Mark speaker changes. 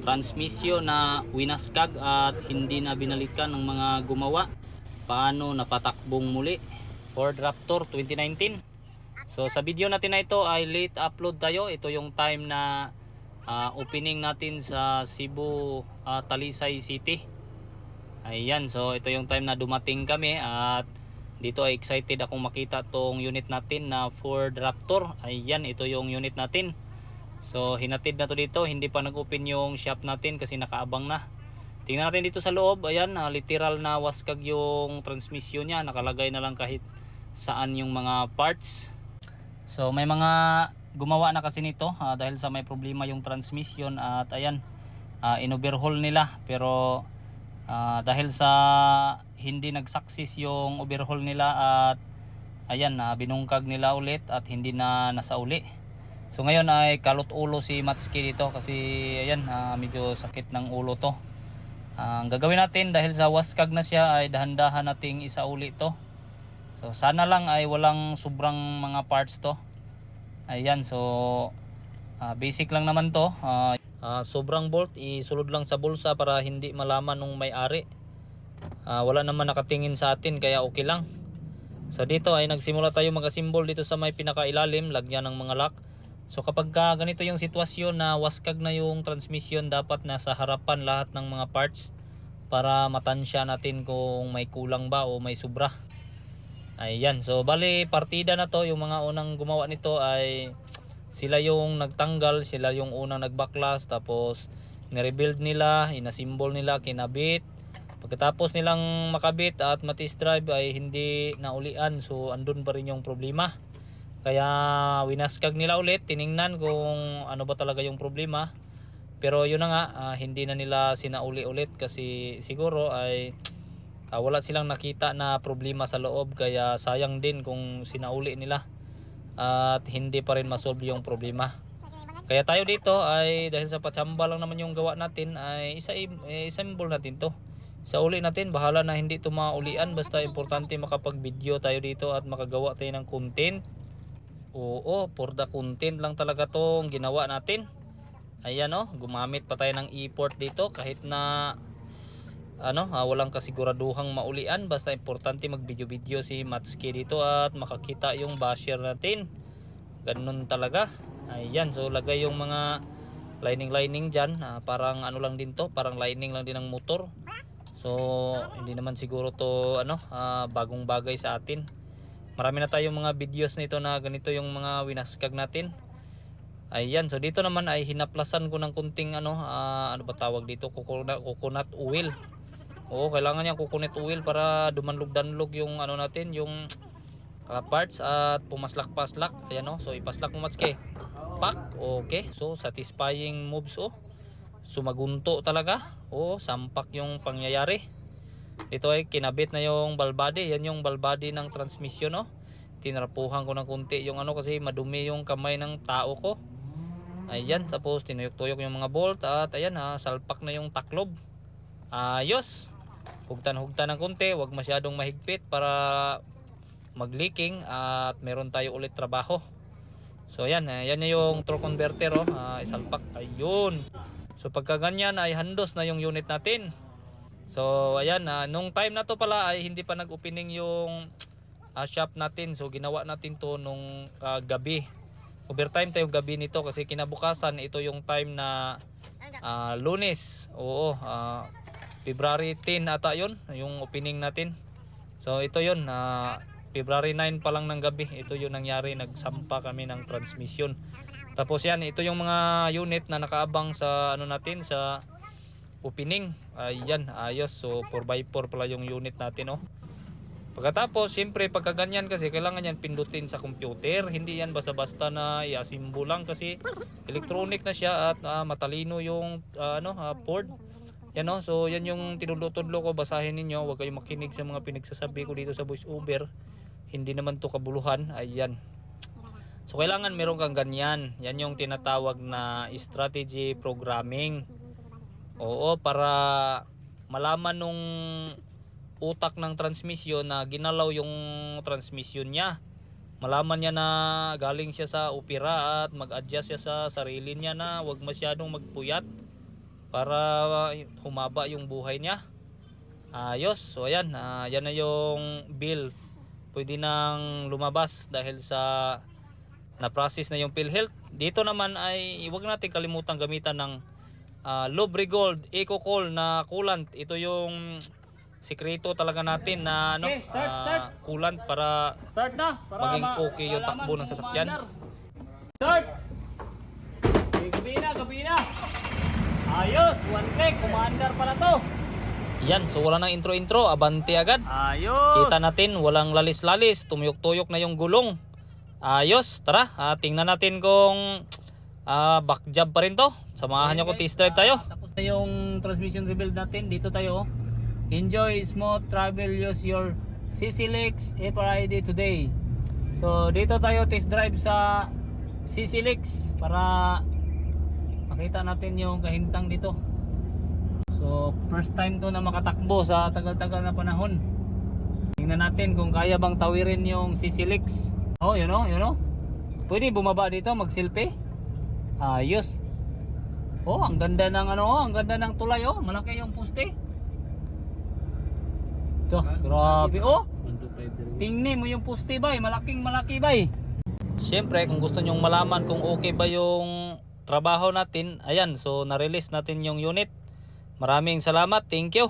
Speaker 1: transmisyon na winaskag at hindi na binalikan ng mga gumawa. Paano napatakbong muli? Ford Raptor 2019. So sa video natin na ito ay late upload tayo. Ito yung time na ah, opening natin sa Cebu ah, Talisay City. Ayan, so ito yung time na dumating kami at dito ay excited akong makita tong unit natin na Ford Raptor. Ayan, ito yung unit natin. So hinatid na to dito, hindi pa nag-open yung shop natin kasi nakaabang na. Tingnan natin dito sa loob, ayan, ah, literal na waskag yung transmission niya, nakalagay na lang kahit saan yung mga parts. So may mga gumawa na kasi nito ah, dahil sa may problema yung transmission at ayan, ah, inoverhaul nila pero ah, dahil sa hindi nag-success yung overhaul nila at ayan, ah, binungkag nila ulit at hindi na nasauli. So ngayon ay kalot ulo si Matsuki dito kasi ayan ah, medyo sakit ng ulo to. Ah, ang gagawin natin dahil sa waskag na siya ay dahan-dahan nating isauli to. So sana lang ay walang sobrang mga parts to. Ayan so ah, basic lang naman to. Ah, ah, sobrang bolt isulod lang sa bulsa para hindi malaman nung may-ari. Ah, wala naman nakatingin sa atin kaya okay lang. So dito ay nagsimula tayo magasimbol dito sa may pinakailalim, lagyan ng mga lock. So kapag ka ganito yung sitwasyon na waskag na yung transmission, dapat nasa harapan lahat ng mga parts para matansya natin kung may kulang ba o may sobra. Ayan, so bali partida na to, yung mga unang gumawa nito ay sila yung nagtanggal, sila yung unang nagbaklas, tapos nirebuild nila, inasimbol nila, kinabit. Pagkatapos nilang makabit at matis drive ay hindi naulian, so andun pa rin yung problema. Kaya winaskag nila ulit, tiningnan kung ano ba talaga yung problema. Pero yun na nga, ah, hindi na nila sinauli ulit kasi siguro ay ah, wala silang nakita na problema sa loob kaya sayang din kung sinauli nila at hindi pa rin masolve yung problema. Kaya tayo dito ay dahil sa patsamba lang naman yung gawa natin ay isa eh, isassemble natin to. Sa uli natin, bahala na hindi ito maulian basta importante makapag-video tayo dito at makagawa tayo ng content. Oo, for the content lang talaga tong ginawa natin. Ayan oh, gumamit pa tayo ng e-port dito kahit na ano, ah, walang kasiguraduhang maulian basta importante mag-video-video si Matsuki dito at makakita yung basher natin. Ganun talaga. Ayan, so lagay yung mga lining-lining dyan. Ah, parang ano lang din to, parang lining lang din ng motor. So, hindi naman siguro to ano, ah, bagong bagay sa atin. Marami na tayong mga videos nito na ganito yung mga winaskag natin. Ayan, so dito naman ay hinaplasan ko ng kunting ano, ah, ano ba tawag dito, coconut, oil. Oo, kailangan niya coconut oil para dumanlog-danlog yung ano natin, yung ah, parts at pumaslak-paslak. Ayan oh, so ipaslak mo matske. Pak, okay. So satisfying moves oh. Sumagunto talaga. Oo, sampak yung pangyayari. Ito ay kinabit na yung balbadi. Yan yung balbadi ng transmission oh. Tinarapuhan ko ng kunti yung ano kasi madumi yung kamay ng tao ko. Ayan, tapos tinuyok-tuyok yung mga bolt at ayan ha, salpak na yung taklob. Ayos. Hugtan-hugtan ng kunti, wag masyadong mahigpit para mag-leaking at meron tayo ulit trabaho. So ayan, eh, yan na yung torque converter oh, ah, isalpak. Ayun. So pagka ganyan ay handos na yung unit natin. So ayan, ah, nung time na to pala ay hindi pa nag-opening yung ah, shop natin. So ginawa natin to nung ah, gabi. Overtime tayo gabi nito kasi kinabukasan ito yung time na ah, lunes. Oo, ah, February 10 ata yun, yung opening natin. So ito yun, na February 9 pa lang ng gabi, ito yung nangyari, nagsampa kami ng transmission. Tapos yan, ito yung mga unit na nakaabang sa ano natin, sa opening. Ayan, ayos. So 4x4 pala yung unit natin, oh. Pagkatapos, siyempre, pagka ganyan kasi, kailangan yan pindutin sa computer. Hindi yan basta-basta na i-assemble lang kasi electronic na siya at ah, matalino yung ah, ano, ah, port. Yan no? So yan yung tinudlo-tudlo ko, basahin ninyo. Huwag kayong makinig sa mga pinagsasabi ko dito sa voice over. Hindi naman to kabuluhan. Ayan. So kailangan meron kang ganyan. Yan yung tinatawag na strategy programming. Oo, para malaman nung utak ng transmission na ginalaw yung transmission niya. Malaman niya na galing siya sa opera at mag-adjust siya sa sarili niya na wag masyadong magpuyat. para humaba yung buhay niya. Ayos. So ayan, ah, yan na yung bill. Pwede nang lumabas dahil sa na-process na yung PhilHealth. Dito naman ay huwag natin kalimutan gamitan ng uh, Lubrigold EcoCol na coolant. Ito yung sikreto talaga natin na ano,
Speaker 2: Okay, start,
Speaker 1: ah,
Speaker 2: start.
Speaker 1: coolant para
Speaker 2: Start na. Para
Speaker 1: maging
Speaker 2: ma-
Speaker 1: okay yung takbo ng sasakyan.
Speaker 2: Start! Okay, gabi na, gabi na. Ayos, one click, kumaandar pala to.
Speaker 1: yan. So wala nang intro-intro, abante agad.
Speaker 2: Ayos.
Speaker 1: Kita natin, walang lalis-lalis, tumuyok-tuyok na yung gulong. Ayos, tara, ah, tingnan natin kung ah, back job pa rin to. Samahan nyo ko test drive tayo.
Speaker 2: Tapos na yung transmission rebuild natin. Dito tayo. oh. Enjoy smooth travel. Use your CCLX FRID today. So dito tayo test drive sa CCLX para makita natin yung kahintang dito. So first time to na makatakbo sa tagal-tagal na panahon. Tingnan natin kung kaya bang tawirin yung CCLX. Oh, yun oh, yun oh. Pwede bumaba dito mag-selfie. Ayos. Oh, ang ganda ng ano, oh, ang ganda ng tulay oh. Malaki yung poste. Ito, grabe oh. Tingnan mo yung poste bay, malaking malaki bay.
Speaker 1: Siyempre, kung gusto nyong malaman kung okay ba yung trabaho natin, ayan, so na-release natin yung unit. Maraming salamat, thank you.